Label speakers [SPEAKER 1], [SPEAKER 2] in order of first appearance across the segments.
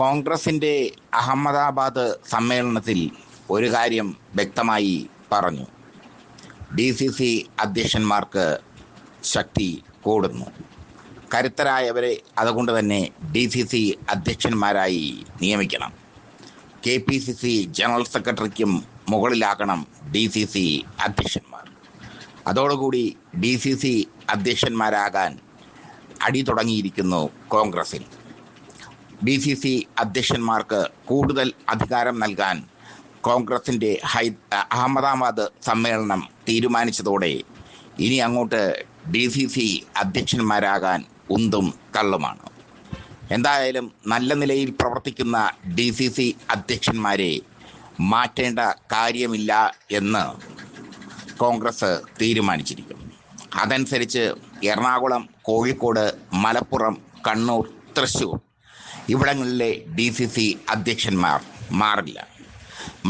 [SPEAKER 1] കോൺഗ്രസിന്റെ അഹമ്മദാബാദ് സമ്മേളനത്തിൽ ഒരു കാര്യം വ്യക്തമായി പറഞ്ഞു. ഡി സി സി അധ്യക്ഷന്മാർക്ക് ശക്തി കൂടുന്നു. കരുത്തരായവരെ അതുകൊണ്ട് തന്നെ ഡി സി സി അധ്യക്ഷന്മാരായി നിയമിക്കണം. K P C C general സെക്രട്ടറിക്കും മുകളിലാക്കണം ഡി സി സി അധ്യക്ഷന്മാർ. അതോടുകൂടി ഡി സി സി അധ്യക്ഷന്മാരാകാൻ അടി തുടങ്ങിയിരിക്കുന്നു കോൺഗ്രസിൽ. ഡി സി സി അധ്യക്ഷന്മാർക്ക് കൂടുതൽ അധികാരം നൽകാൻ കോൺഗ്രസിന്റെ ഹൈ അഹമ്മദാബാദ് സമ്മേളനം തീരുമാനിച്ചതോടെ ഇനി അങ്ങോട്ട് ഡി സി സി അധ്യക്ഷന്മാരാകാൻ ഉന്തും തള്ളുമാണ്. എന്തായാലും നല്ല നിലയിൽ പ്രവർത്തിക്കുന്ന ഡി സി സി അധ്യക്ഷന്മാരെ മാറ്റേണ്ട കാര്യമില്ല എന്ന് കോൺഗ്രസ് തീരുമാനിച്ചിരിക്കും അതനുസരിച്ച് എറണാകുളം കോഴിക്കോട് മലപ്പുറം കണ്ണൂർ തൃശ്ശൂർ ഇവിടങ്ങളിലെ ഡി സി സി അധ്യക്ഷന്മാർ മാറില്ല.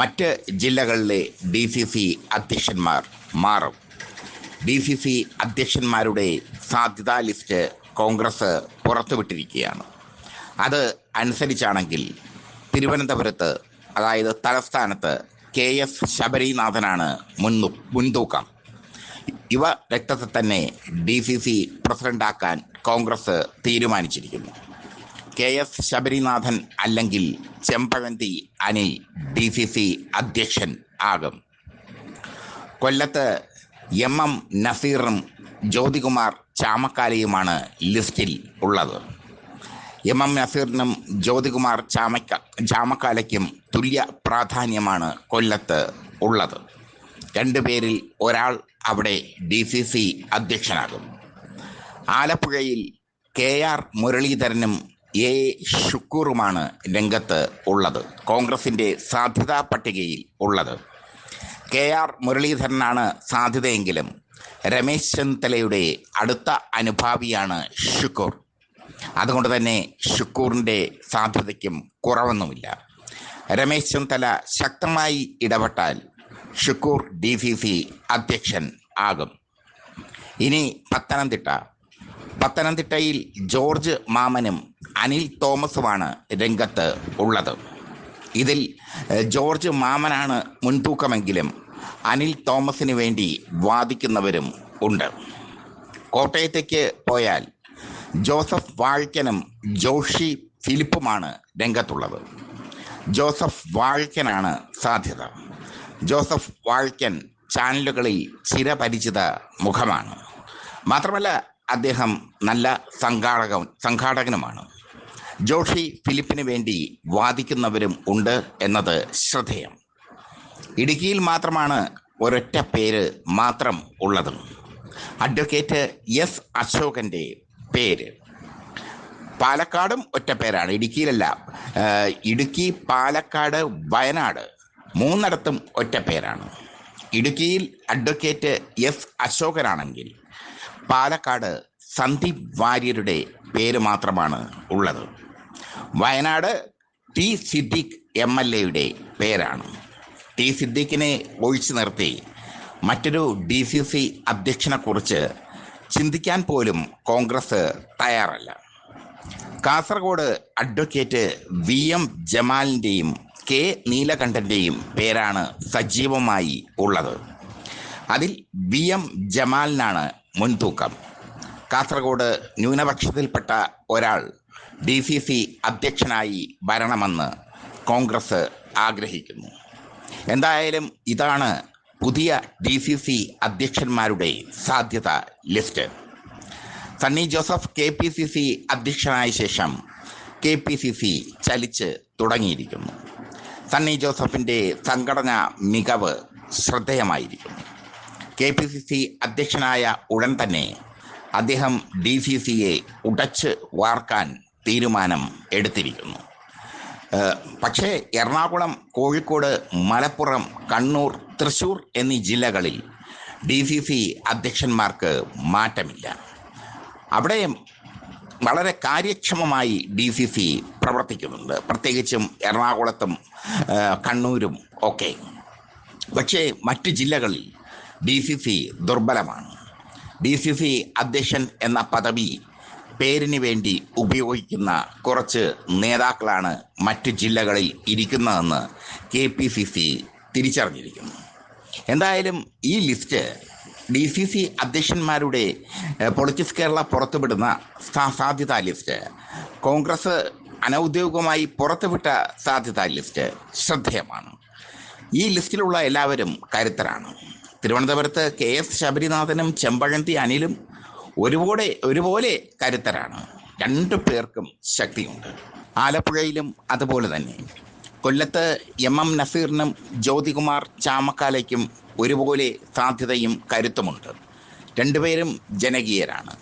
[SPEAKER 1] മറ്റ് ജില്ലകളിലെ ഡി സി സി അധ്യക്ഷന്മാർ മാറും. ഡി സി സി അധ്യക്ഷന്മാരുടെ സാധ്യതാ ലിസ്റ്റ് കോൺഗ്രസ് പുറത്തുവിട്ടിരിക്കുകയാണ്. അത് അനുസരിച്ചാണെങ്കിൽ തിരുവനന്തപുരത്ത് അതായത് തലസ്ഥാനത്ത് കെ എസ് ശബരിനാഥനാണ് മുൻതൂ മുൻതൂക്കം. ഇവ രക്തത്തെ തന്നെ ഡി സി സി പ്രസിഡന്റാക്കാൻ കോൺഗ്രസ് തീരുമാനിച്ചിരിക്കുന്നു. കെ എസ് ശബരിനാഥൻ അല്ലെങ്കിൽ Chempazhanthi Ani D C C അധ്യക്ഷൻ ആകും. കൊല്ലത്ത് എം എം നസീറും ജ്യോതികുമാർ ചാമക്കാലയുമാണ് ലിസ്റ്റിൽ ഉള്ളത്. എം എം നസീറിനും ജ്യോതികുമാർ ചാമക്ക ചാമക്കാലയ്ക്കും തുല്യ പ്രാധാന്യമാണ് കൊല്ലത്ത് ഉള്ളത്. രണ്ടുപേരിൽ ഒരാൾ അവിടെ ഡി സി സി അധ്യക്ഷനാകും. ആലപ്പുഴയിൽ കെ ആർ മുരളീധരനും എ ഷുക്കൂറുമാണ് രംഗത്ത് ഉള്ളത്. കോൺഗ്രസിന്റെ സാധ്യതാ പട്ടികയിൽ ഉള്ളത്. കെ ആർ മുരളീധരനാണ് സാധ്യതയെങ്കിലും രമേശ് ചെന്നിത്തലയുടെ അടുത്ത അനുഭാവിയാണ് ഷുക്കൂർ അതുകൊണ്ട് തന്നെ ഷുക്കൂറിന്റെ സാധ്യതയ്ക്കും കുറവൊന്നുമില്ല. രമേശ് ചെന്നിത്തല ശക്തമായി ഇടപെട്ടാൽ ഷുക്കൂർ ഡി സി സി അധ്യക്ഷൻ ആകും. ഇനി പത്തനംതിട്ട. പത്തനംതിട്ടയിൽ ജോർജ് മാമനും അനിൽ തോമസുമാണ് രംഗത്ത് ഉള്ളത്. ഇതിൽ ജോർജ് മാമനാണ് മുൻതൂക്കമെങ്കിലും അനിൽ തോമസിന് വേണ്ടി വാദിക്കുന്നവരും ഉണ്ട്. കോട്ടയത്തേക്ക് പോയാൽ ജോസഫ് വാഴ്ക്കനും ജോഷി ഫിലിപ്പുമാണ് രംഗത്തുള്ളത്. ജോസഫ് വാഴ്ക്കനാണ് സാധ്യത. ജോസഫ് വാഴ്ക്കൻ ചാനലുകളിൽ ചിരപരിചിത മുഖമാണ്. മാത്രമല്ല അദ്ദേഹം നല്ല സംഘാടക സംഘാടകനുമാണ്. ജോഷി ഫിലിപ്പിന് വേണ്ടി വാദിക്കുന്നവരും ഉണ്ട് എന്നത് ശ്രദ്ധേയം. ഇടുക്കിയിൽ മാത്രമാണ് ഒരൊറ്റ പേര് മാത്രം ഉള്ളത്. അഡ്വക്കേറ്റ് എസ് അശോകന്റെ പേര്. പാലക്കാടും ഒറ്റ പേരാണ്. ഇടുക്കിയിലല്ല ഇടുക്കി പാലക്കാട് വയനാട് മൂന്നിടത്തും ഒറ്റ പേരാണ്. ഇടുക്കിയിൽ അഡ്വക്കേറ്റ് എസ് അശോകനാണെങ്കിൽ പാലക്കാട് സന്ദീപ് വാര്യരുടെ പേര് മാത്രമാണ് ഉള്ളത്. Wayanad T Siddique M L എയുടെ പേരാണ്. ടി സിദ്ദിഖിനെ ഒഴിച്ചു നിർത്തി മറ്റൊരു ഡി സി സി അധ്യക്ഷനെക്കുറിച്ച് ചിന്തിക്കാൻ പോലും കോൺഗ്രസ് തയ്യാറല്ല. കാസർഗോഡ് അഡ്വക്കേറ്റ് വി എം ജമാലിന്റെയും കെ നീലകണ്ഠന്റെയും പേരാണ് സജീവമായി ഉള്ളത്. അതിൽ വി എം ജമാലിനാണ് മുൻതൂക്കം. കാസർഗോഡ് ന്യൂനപക്ഷത്തിൽപ്പെട്ട ഒരാൾ ഡി സി സി അധ്യക്ഷനായി വരണമെന്ന് കോൺഗ്രസ് ആഗ്രഹിക്കുന്നു. എന്തായാലും ഇതാണ് പുതിയ ഡി സി സി അധ്യക്ഷന്മാരുടെ സാധ്യത list. Sunny Joseph K P C C അധ്യക്ഷനായ ശേഷം കെ പി സി സി ചലിച്ച് തുടങ്ങിയിരിക്കുന്നു. സണ്ണി ജോസഫിന്റെ സംഘടനാ മികവ് ശ്രദ്ധേയമായിരിക്കുന്നു. കെ പി സി സി അധ്യക്ഷനായ ഉടൻ തന്നെ അദ്ദേഹം ഡി സി സിയെ ഉടച്ച് വാർക്കാൻ തീരുമാനം എടുത്തിരിക്കുന്നു. പക്ഷേ എറണാകുളം കോഴിക്കോട് മലപ്പുറം കണ്ണൂർ തൃശൂർ എന്നീ ജില്ലകളിൽ ഡി സി സി അധ്യക്ഷന്മാർക്ക് മാറ്റമില്ല. അവിടെ വളരെ കാര്യക്ഷമമായി ഡി സി സി പ്രവർത്തിക്കുന്നുണ്ട്. പ്രത്യേകിച്ചും എറണാകുളത്തും കണ്ണൂരും ഒക്കെ. പക്ഷേ മറ്റ് ജില്ലകളിൽ ഡി സി സി ദുർബലമാണ്. ഡി സി സി അധ്യക്ഷൻ എന്ന പദവി പേരിന് വേണ്ടി ഉപയോഗിക്കുന്ന കുറച്ച് നേതാക്കളാണ് മറ്റ് ജില്ലകളിൽ ഇരിക്കുന്നതെന്ന് കെ പി സി സി തിരിച്ചറിഞ്ഞിരിക്കുന്നു. എന്തായാലും ഈ ലിസ്റ്റ് ഡി സി സി അധ്യക്ഷന്മാരുടെ പൊളിറ്റിക്സ് കേരള പുറത്തുവിടുന്ന സാധ്യത ലിസ്റ്റ് കോൺഗ്രസ് അനൗദ്യോഗികമായി പുറത്തുവിട്ട സാധ്യതാ ലിസ്റ്റ് ശ്രദ്ധേയമാണ്. ഈ ലിസ്റ്റിലുള്ള എല്ലാവരും കരുത്തരാണ്. തിരുവനന്തപുരത്ത് കെ എസ് ശബരിനാഥനും ചെമ്പഴന്തി അനിലും ഒരുപോലെ ഒരുപോലെ കരുത്തരാണ്. രണ്ടു പേർക്കും ശക്തിയുണ്ട്. ആലപ്പുഴയിലും അതുപോലെ തന്നെ. കൊല്ലത്ത് എം എം നസീറിനും ജ്യോതികുമാർ ചാമക്കാലയ്ക്കും ഒരുപോലെ സാധ്യതയും കരുത്തുമുണ്ട്. രണ്ടുപേരും ജനകീയരാണ്.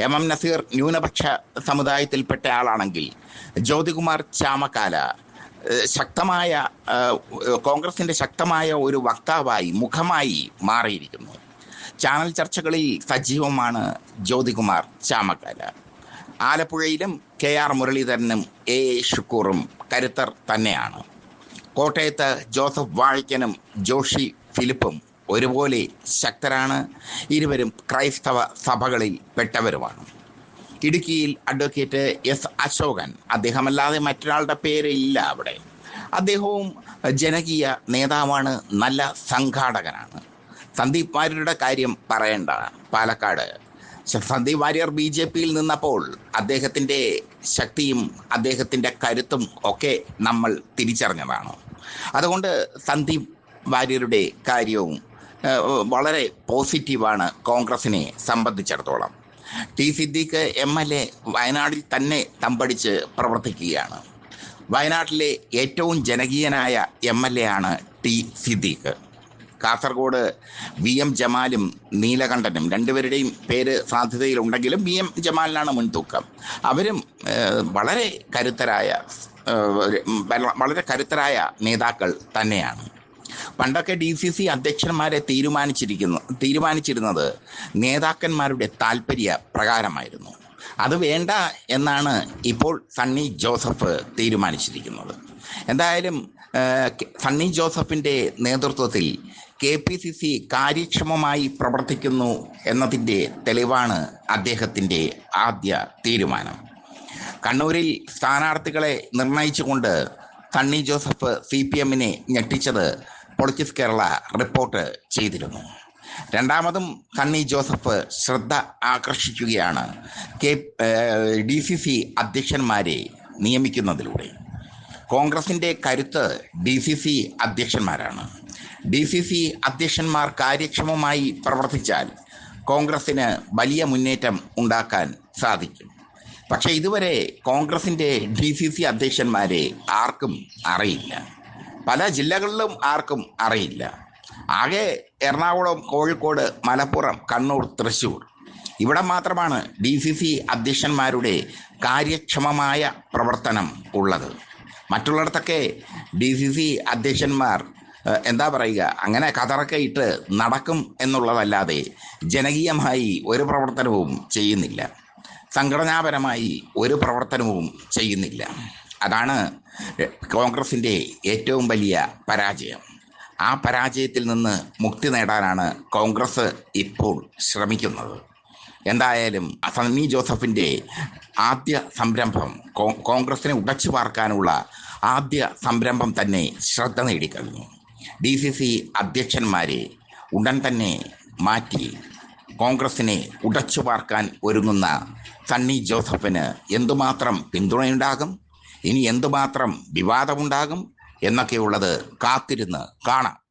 [SPEAKER 1] എം എം നസീർ ന്യൂനപക്ഷ സമുദായത്തിൽപ്പെട്ട ആളാണെങ്കിൽ ജ്യോതികുമാർ ചാമക്കാല ശക്തമായ കോൺഗ്രസിന്റെ ശക്തമായ ഒരു വക്താവായി മുഖമായി മാറിയിരിക്കുന്നു. ചാനൽ ചർച്ചകളിൽ സജീവമാണ് ജ്യോതികുമാർ ചാമക്കാല ആലപ്പുഴയിലും കെ ആർ മുരളീധരനും എ എ ഷുക്കൂറും കരുത്തർ തന്നെയാണ്. കോട്ടയത്ത് ജോസഫ് വാഴിക്കനും ജോഷി ഫിലിപ്പും ഒരുപോലെ ശക്തരാണ്. ഇരുവരും ക്രൈസ്തവ സഭകളിൽ പെട്ടവരുമാണ്. ഇടുക്കിയിൽ അഡ്വക്കേറ്റ് എസ് അശോകൻ. അദ്ദേഹമല്ലാതെ മറ്റൊരാളുടെ പേര് ഇല്ല അവിടെ. അദ്ദേഹവും ജനകീയ നേതാവാണ്. നല്ല സംഘാടകനാണ്. സന്ദീപ് വാര്യരുടെ കാര്യം പറയേണ്ട. പാലക്കാട്. സന്ദീപ് വാര്യർ ബി ജെ പിയിൽ നിന്നപ്പോൾ അദ്ദേഹത്തിന്റെ ശക്തിയും അദ്ദേഹത്തിന്റെ കരുത്തും ഒക്കെ നമ്മൾ തിരിച്ചറിഞ്ഞതാണ്. അതുകൊണ്ട് സന്ദീപ് വാര്യരുടെ കാര്യവും വളരെ പോസിറ്റീവാണ് കോൺഗ്രസിനെ സംബന്ധിച്ചിടത്തോളം. T Siddique M L A വയനാടിൽ തന്നെ തമ്പടിച്ച് പ്രവർത്തിക്കുകയാണ്. വയനാട്ടിലെ ഏറ്റവും ജനകീയനായ എം എൽ എ ആണ് T Siddique. Kasaragod V M ജമാലും നീലകണ്ഠനും രണ്ടുപേരുടെയും പേര് സാധ്യതയിലുണ്ടെങ്കിലും വി എം ജമാലിനാണ് മുൻതൂക്കം. അവരും വളരെ കരുത്തരായ വളരെ കരുത്തരായ നേതാക്കൾ തന്നെയാണ്. പണ്ടൊക്കെ ഡി സി സി അധ്യക്ഷന്മാരെ തീരുമാനിച്ചിരിക്കുന്നു തീരുമാനിച്ചിരുന്നത് നേതാക്കന്മാരുടെ താല്പര്യ പ്രകാരമായിരുന്നു. അത് വേണ്ട എന്നാണ് ഇപ്പോൾ സണ്ണി ജോസഫ് തീരുമാനിച്ചിരിക്കുന്നത്. എന്തായാലും സണ്ണി ജോസഫിന്റെ നേതൃത്വത്തിൽ കെ പി സി സി കാര്യക്ഷമമായി പ്രവർത്തിക്കുന്നു എന്നതിന്റെ തെളിവാണ് അദ്ദേഹത്തിന്റെ ആദ്യ തീരുമാനം. കണ്ണൂരിൽ സ്ഥാനാർത്ഥികളെ നിർണയിച്ചുകൊണ്ട് സണ്ണി ജോസഫ് സി പി എമ്മിനെ ഞെട്ടിച്ചത് പൊളിറ്റിക്സ് കേരള റിപ്പോർട്ട് ചെയ്തിരുന്നു. രണ്ടാമതും കണ്ണി ജോസഫ് ശ്രദ്ധ ആകർഷിക്കുകയാണ്. കെ ഡി സി സി അധ്യക്ഷന്മാരെ നിയമിക്കുന്നതിലൂടെ. കോൺഗ്രസിന്റെ കരുത്ത് ഡി സി സി അധ്യക്ഷന്മാരാണ്. ഡി സി സി അധ്യക്ഷന്മാർ കാര്യക്ഷമമായി പ്രവർത്തിച്ചാൽ കോൺഗ്രസിന് വലിയ മുന്നേറ്റം ഉണ്ടാക്കാൻ സാധിക്കും. പക്ഷേ ഇതുവരെ കോൺഗ്രസിന്റെ ഡി സി സി അധ്യക്ഷന്മാരെ ആർക്കും അറിയില്ല. പല ജില്ലകളിലും ആർക്കും അറിയില്ല. ആകെ എറണാകുളം കോഴിക്കോട് മലപ്പുറം കണ്ണൂർ തൃശ്ശൂർ. ഇവിടെ മാത്രമാണ് ഡി സി സി അധ്യക്ഷന്മാരുടെ കാര്യക്ഷമമായ പ്രവർത്തനം ഉള്ളത്. മറ്റുള്ളിടത്തൊക്കെ ഡി സി സി അധ്യക്ഷന്മാർ എന്താ പറയുക അങ്ങനെ കതറൊക്കെ ഇട്ട് നടക്കും എന്നുള്ളതല്ലാതെ ജനകീയമായി ഒരു പ്രവർത്തനവും ചെയ്യുന്നില്ല. സംഘടനാപരമായി ഒരു പ്രവർത്തനവും ചെയ്യുന്നില്ല. അതാണ് കോൺഗ്രസിന്റെ ഏറ്റവും വലിയ പരാജയം. ആ പരാജയത്തിൽ നിന്ന് മുക്തി നേടാനാണ് കോൺഗ്രസ് ഇപ്പോൾ ശ്രമിക്കുന്നത്. എന്തായാലും സണ്ണി ജോസഫിന്റെ ആദ്യ സംരംഭം കോൺഗ്രസിനെ ഉടച്ചു പാർക്കാനുള്ള ആദ്യ സംരംഭം തന്നെ ശ്രദ്ധ നേടിക്കഴിഞ്ഞു. ഡി സി സി അധ്യക്ഷന്മാരെ ഉടൻ തന്നെ മാറ്റി കോൺഗ്രസിനെ ഉടച്ചു പാർക്കാൻ ഒരുങ്ങുന്ന സണ്ണി ജോസഫിന് എന്തുമാത്രം പിന്തുണയുണ്ടാകും? ഇനി എന്തുമാത്രം വിവാദമുണ്ടാകും എന്നൊക്കെയുള്ളത് കാത്തിരുന്ന് കാണാം.